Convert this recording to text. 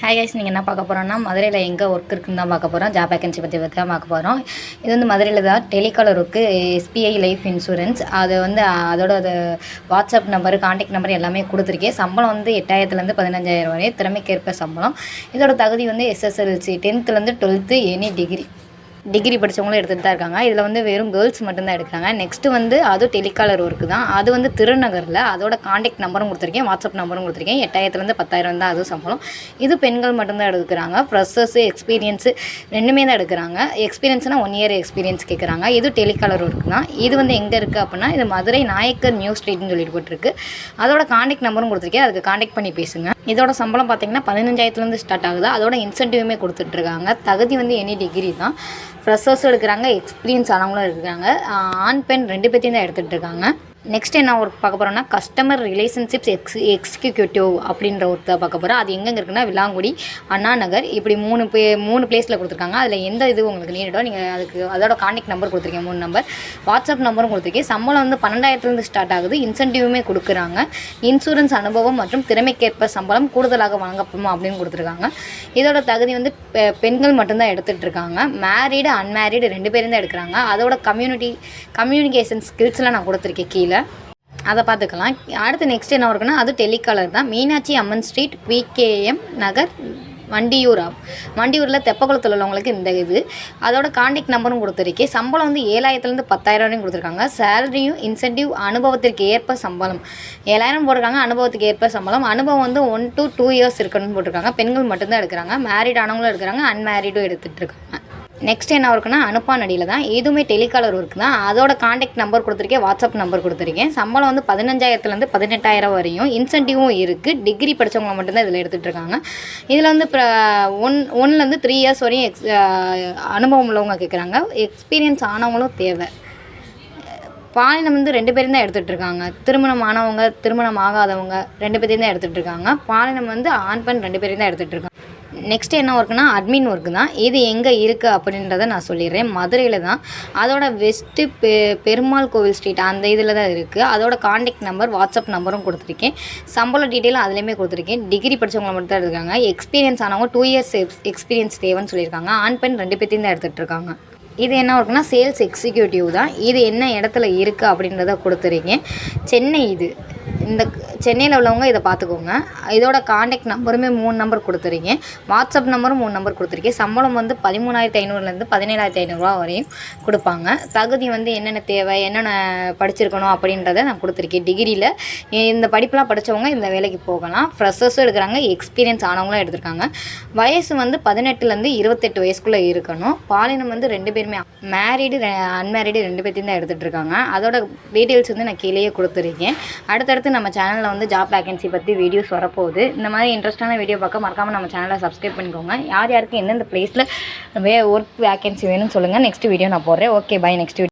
Hi guys நீங்கள் என்ன பார்க்க போகிறோம்னா மதுரையில் எங்கே ஒர்க் இருக்குன்னு தான் பார்க்க போகிறோம் ஜாப் வேகன்சி பற்றி பற்றி தான் பார்க்க போகிறோம் இது வந்து மதுரையில் தான் telecaller work SBI Life Insurance அது வந்து அதோட அது வாட்ஸ்அப் நம்பர் காண்டாக்ட் நம்பர் எல்லாமே கொடுத்துருக்கேன். சம்பளம் வந்து எட்டாயிரத்துலேருந்து பதினஞ்சாயிரம் வரை திறமைக்கேற்ப சம்பளம். இதோட தகுதி வந்து எஸ்எஸ்எல்சி டென்த்துலேருந்து டுவெல்த்து எனி டிகிரி டிகிரி படித்தவங்களும் எடுத்துகிட்டு தான் இருக்காங்க. இதில் வந்து வெறும் கேர்ள்ஸ் மட்டும்தான் எடுக்கிறாங்க. நெக்ஸ்ட்டு வந்து அதுவும் டெலிகாலர் ஒர்க்கு தான். அது வந்து திருநகரில் அதோட காண்டாக்ட் நம்பரும் கொடுத்துருக்கேன். வாட்ஸ்அப் நம்பரும் கொடுத்துருக்கேன். எட்டாயிரத்துலேருந்து பத்தாயிரம் தான் அதுவும் சம்பளம். இது பெண்கள் மட்டும்தான் எடுக்கிறாங்க. ஃப்ரெஷர்ஸு எக்ஸ்பீரியன்ஸு ரெண்டுமே தான் எடுக்கிறாங்க. எக்ஸ்பீரியன்ஸ்னால் ஒன் இயர் எக்ஸ்பீரியன்ஸ் கேட்குறாங்க இது டெலிகாலர் ஒர்க் தான். இது வந்து எங்கே இருக்குது அப்படின்னா இது மதுரை நாயக்கர் நியூ ஸ்ட்ரீட்னு சொல்லிட்டு போட்டிருக்கு. அதோட காண்டாக்ட் நம்பரும் கொடுத்துருக்கேன். அதுக்கு காண்டாக்ட் பண்ணி பேசுங்க. இதோட சம்பளம் பார்த்தீங்கன்னா பதினஞ்சாயிரத்துலேருந்து ஸ்டார்ட் ஆகுது. அதோட இன்சென்டிவுமே கொடுத்துட்ருக்காங்க தகுதி வந்து எனி டிகிரி தான். ஃப்ரெஷர்ஸும் எடுக்கிறாங்க எக்ஸ்பீரியன்ஸ் ஆனவங்களும் இருக்கிறாங்க ஆண் பெண் ரெண்டு பேர்த்தையும் தான் எடுத்துகிட்டு இருக்காங்க. நெக்ஸ்ட் என்ன ஒர்க் பார்க்க போகிறோம்னா கஸ்டமர் ரிலேஷன்ஷிப்ஸ் எக்ஸ் எக்ஸிக்யூட்டிவ் அப்படின்ற ஒர்க் தான் பார்க்க போகிறோம் அது எங்கெங்கே இருக்குன்னா விலாங்குடி அண்ணா நகர். இப்படி மூணு பே மூணு பிளேஸில் கொடுத்துருக்காங்க. அதில் எந்த இது உங்களுக்கு நீடோ நீங்கள் அதுக்கு அதோட காண்டாக்ட் நம்பர் கொடுத்துருக்கீங்க மூணு நம்பர் வாட்ஸ்அப் நம்பரும் கொடுத்துருக்கேன் சம்பளம் வந்து பன்னெண்டாயிரத்துலேருந்து ஸ்டார்ட் ஆகுது. இன்சென்டிவுமே கொடுக்குறாங்க. இன்சூரன்ஸ் அனுபவம் மற்றும் திறமைக்கேற்ப சம்பளம் கூடுதலாக வழங்கப்படுமா அப்படின்னு கொடுத்துருக்காங்க. இதோட தகுதி வந்து பெ- பெண்கள் மட்டும்தான் எடுத்துகிட்டு இருக்காங்க. மேரீடு அன்மேரீடு ரெண்டு பேரும் தான் எடுக்கிறாங்க. அதோட கம்யூனிட்டி கம்யூனிகேஷன் ஸ்கில்ஸ்லாம் நான் கொடுத்துருக்கேன் கீழே. அதை பார்த்துக்கலாம். அடுத்து நெக்ஸ்ட் என்ன இருக்குன்னா அது டெலிகாலர் தான். மீனாட்சி அம்மன் ஸ்ட்ரீட் விகேஎம் நகர் வண்டியூர் ஆப் வண்டியூரில் தெப்பக்குளத்தில் உள்ளவங்களுக்கு இந்த இது. அதோட காண்டாக்ட் நம்பரும் கொடுத்துருக்கேன் சம்பளம் வந்து ஏழாயிரத்துலேருந்து பத்தாயிரம் வரையும் கொடுத்துருக்காங்க. சேலரியும் இன்சென்டிவ் அனுபவத்திற்கு ஏற்ப சம்பளம். ஏழாயிரம் போட்டிருக்காங்க அனுபவத்துக்கு ஏற்ப சம்பளம். அனுபவம் வந்து ஒன் டு டூ இயர்ஸ் இருக்கணும்னு போட்டிருக்காங்க. பெண்கள் மட்டும்தான் எடுக்கிறாங்க. மேரிட் ஆனவங்களும் எடுக்கிறாங்க. அன்மேரிடும் எடுத்துகிட்டு இருக்காங்க. நெக்ஸ்ட் என்ன ஒர்க்குன்னா அனுப்பான் அடியில் தான். இதுவுமே டெலிகாலர் ஒர்க் தான். அதோட காண்டாக்ட் நம்பர் கொடுத்துருக்கேன் வாட்ஸ்அப் நம்பர் கொடுத்துருக்கேன். சம்பளம் வந்து பதினஞ்சாயிரத்துலேருந்து பதினெட்டாயிரம் வரையும். இன்சென்டிவும் இருக்குது டிகிரி படித்தவங்க மட்டும்தான் இதில் எடுத்துகிட்டு இருக்காங்க இதில் வந்து இப்போ ஒன் ஒன்லேருந்து த்ரீ இயர்ஸ் வரையும் எக்ஸ் அனுபவம் உள்ளவங்க கேட்குறாங்க எக்ஸ்பீரியன்ஸ் ஆனவங்களும் தேவை. பாலினம் வந்து ரெண்டு பேரும் தான் எடுத்துகிட்டு இருக்காங்க திருமணம் ஆனவங்க திருமணம் ஆகாதவங்க ரெண்டு பேரையும் தான் எடுத்துகிட்டு இருக்காங்க பாலினம் வந்து ஆண் பெண் ரெண்டு பேரையும் தான் எடுத்துகிட்டு இருக்காங்க நெக்ஸ்ட் என்ன ஒர்க்குனா அட்மின் ஒர்க்கு தான். இது எங்கே இருக்குது அப்படின்றத நான் சொல்லிடுறேன். மதுரையில் தான். அதோட வெஸ்ட்டு பெ பெருமாள் கோவில் ஸ்ட்ரீட் அந்த இதில் தான் இருக்குது அதோட காண்டாக்ட் நம்பர் வாட்ஸ்அப் நம்பரும் கொடுத்துருக்கேன். சம்பள டீட்டெயிலும் அதுலேயுமே கொடுத்துருக்கேன். டிகிரி படித்தவங்க மட்டும் தான் இருக்காங்க. எக்ஸ்பீரியன்ஸ் ஆனவங்க டூ இயர்ஸ் எக்ஸ்பீரியன்ஸ் தேவைன்னு சொல்லியிருக்காங்க. ஆண் பெண் ரெண்டு பேர்த்தையும் தான் எடுத்துகிட்டு இருக்காங்க. இது என்ன ஒர்க்குனா சேல்ஸ் எக்ஸிக்யூட்டிவ் தான். இது என்ன இடத்துல இருக்குது அப்படின்றத கொடுத்துருக்கேன் சென்னை இது. இந்த சென்னையில் உள்ளவங்க இதை பார்த்துக்கோங்க. இதோட காண்டாக்ட் நம்பருமே மூணு நம்பர் கொடுத்துருக்கேன் வாட்ஸ்அப் நம்பரும் மூணு நம்பர் கொடுத்துருக்கேன் சம்பளம் வந்து பதிமூணாயிரத்தி ஐநூறுலேருந்து பதினேழாயிரத்தி ஐநூறுரூவா வரையும் கொடுப்பாங்க. தகுதி வந்து என்னென்ன தேவை என்னென்ன படிச்சிருக்கணும் அப்படின்றத நான் கொடுத்துருக்கேன். டிகிரியில் இந்த படிப்பெலாம் படித்தவங்க இந்த வேலைக்கு போகலாம். ஃப்ரெஷர்ஸும் எடுக்கிறாங்க. எக்ஸ்பீரியன்ஸ் ஆனவங்களும் எடுத்திருக்காங்க. வயசு வந்து பதினெட்டுலேருந்து இருபத்தெட்டு வயசுக்குள்ளே இருக்கணும். பாலினம் வந்து ரெண்டு பேருமே மேரீடு அன்மேரீடு ரெண்டு பேர்த்தையும் தான் எடுத்துகிட்டு இருக்காங்க அதோட டீட்டெயில்ஸ் வந்து நான் கீழேயே கொடுத்துருக்கேன். அடுத்தடுத்து நம்ம சேனலில் வந்து ஜாப் வேகன்சி பற்றி வீடியோஸ் வரப்போகுது. இந்த மாதிரி இன்ட்ரெஸ்டான வீடியோ பார்க்க மறக்காமல் நம்ம சேனலை சப்ஸ்கிரைப் பண்ணிக்கோங்க. யார் யாருக்கு எந்தெந்த பிளேஸில் வே ஒர்க் வேகன்சி வேணும்னு சொல்லுங்கள் நெக்ஸ்ட் வீடியோ நான் போடுறேன். Okay bye next video